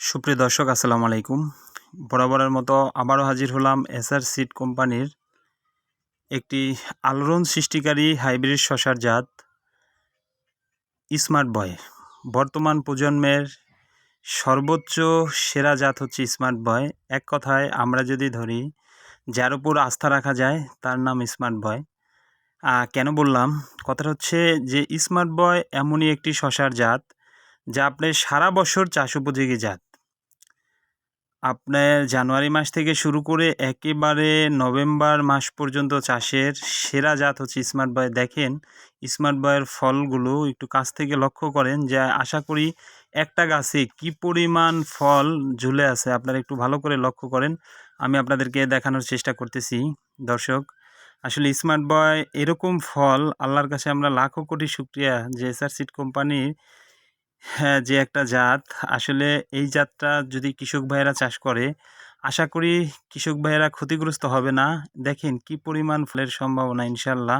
সুপ্রিয় দর্শক, আসসালামু আলাইকুম। বরাবরের মতো আবারও হাজির হলাম এসআর সিড কোম্পানির একটি আলোড়ন সৃষ্টিকারী হাইব্রিড শশার জাত স্মার্ট বয়। বর্তমান প্রজন্মের সর্বোচ্চ সেরা জাত হচ্ছে স্মার্ট বয়। এক কথায় আমরা যদি ধরি, যার উপর আস্থা রাখা যায়, তার নাম স্মার্ট বয়। কেন বললাম? কথাটা হচ্ছে যে স্মার্ট বয় এমনই একটি শশার জাত যা আপনার সারা বছর চাষ উপযোগী জাত। আপনার জানুয়ারি মাস থেকে শুরু করে একেবারে নভেম্বর মাস পর্যন্ত চাষের সেরা জাত হচ্ছে স্মার্ট বয়। দেখেন, স্মার্ট বয়ের ফলগুলো একটু কাছ থেকে লক্ষ্য করেন যে আশা করি একটা গাছে কি পরিমাণ ফল ঝুলে আছে আপনারা একটু ভালো করে লক্ষ্য করেন। আমি আপনাদেরকে দেখানোর চেষ্টা করতেছি। দর্শক, আসলে স্মার্ট বয় এরকম ফল আল্লাহর কাছে আমরা লাখো কোটি শুক্রিয়া যে এসআর সিড কোম্পানির হ্যাঁ যে একটা জাত। আসলে এই জাতটা যদি কৃষক ভাইয়েরা চাষ করে, আশা করি কৃষক ভাইয়েরা ক্ষতিগ্রস্ত হবে না। দেখেন কি পরিমাণ ফলের সম্ভাবনা, ইনশাল্লাহ।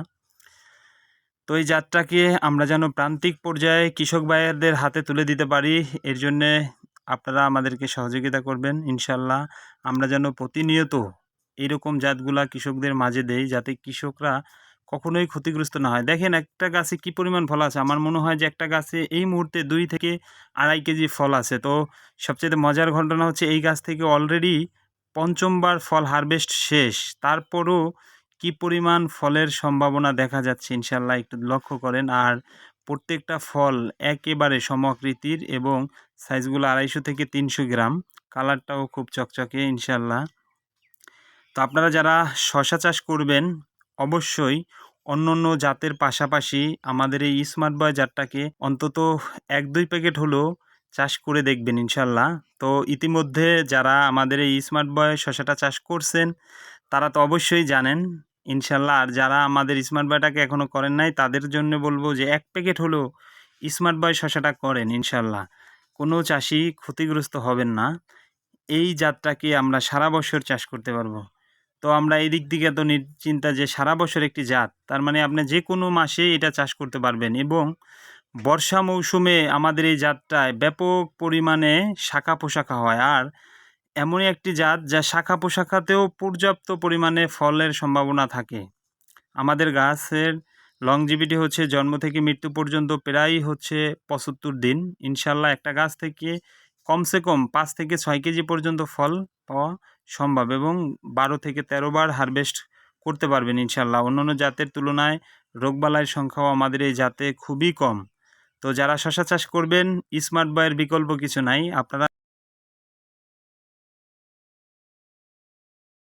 তো এই জাতটাকে আমরা যেন প্রান্তিক পর্যায়ে কৃষক ভাইয়েরদের হাতে তুলে দিতে পারি, এর জন্যে আপনারা আমাদেরকে সহযোগিতা করবেন, ইনশাল্লাহ। আমরা যেন প্রতিনিয়ত এইরকম জাতগুলা কৃষকদের মাঝে দেই, যাতে কৃষকরা কখনোই ক্ষতিগ্রস্ত না হয়। দেখেন, একটা গাছে কি পরিমাণ ফল আছে? আমার মনে হয় যে একটা গাছে এই মুহূর্তে দুই থেকে আড়াই কেজি ফল আছে। তো সবচেয়ে মজার ঘটনা হচ্ছে, এই গাছ থেকে অলরেডি পঞ্চমবার ফল হারভেস্ট শেষ। তারপরও কি পরিমাণ ফলের সম্ভাবনা দেখা যাচ্ছে ইনশাল্লাহ একটু লক্ষ্য করেন। আর প্রত্যেকটা ফল একেবারে সমাকৃতির এবং সাইজগুলো আড়াইশো থেকে তিনশো গ্রাম। কালারটাও খুব চকচকে ইনশাল্লাহ তো আপনারা যারা শশা চাষ করবেন অবশ্যই অন্য অন্য জাতের পাশাপাশি আমাদের এই স্মার্ট বয় জাতটাকে অন্তত এক দুই প্যাকেট হলেও চাষ করে দেখবেন ইনশাল্লাহ। তো ইতিমধ্যে যারা আমাদের এই স্মার্ট বয় শশাটা চাষ করছেন, তারা তো অবশ্যই জানেন, ইনশাল্লাহ। আর যারা আমাদের স্মার্ট বয়টাকে এখনও করেন নাই, তাদের জন্য বলব যে এক প্যাকেট হলেও স্মার্ট বয় শশাটা করেন ইনশাল্লাহ। কোনো চাষি ক্ষতিগ্রস্ত হবেন না। এই জাতটাকে আমরা সারা বছর চাষ করতে পারব। তো আমরা এই দিক থেকে তো চিন্তা যে সারা বছর একটি জাত, তার মানে আপনি যে কোনো মাসে এটা চাষ করতে পারবেন এবং বর্ষা মৌসুমে আমাদের এই জাতটায় ব্যাপক পরিমাণে শাখা পোশাখা হয়। আর এমনই একটি জাত যা শাখা পোশাখাতেও পর্যাপ্ত পরিমাণে ফলের সম্ভাবনা থাকে। আমাদের গাছের লংজিভিটি হচ্ছে জন্ম থেকে মৃত্যু পর্যন্ত প্রায় হচ্ছে পঁচাত্তর দিন। ইনশাল্লাহ একটা গাছ থেকে কমসে কম পাঁচ থেকে ছয় কেজি পর্যন্ত ফল পাওয়া সম্ভব এবং বারো থেকে তেরো বার হারভেস্ট করতে পারবেন ইনশাল্লাহ। অন্যান্য জাতের তুলনায় রোগবালাইয়ের সংখ্যাও আমাদের এই জাতে খুবই কম। তো যারা শশা চাষ করবেন স্মার্ট বয়ের বিকল্প কিছু নাই। আপনারা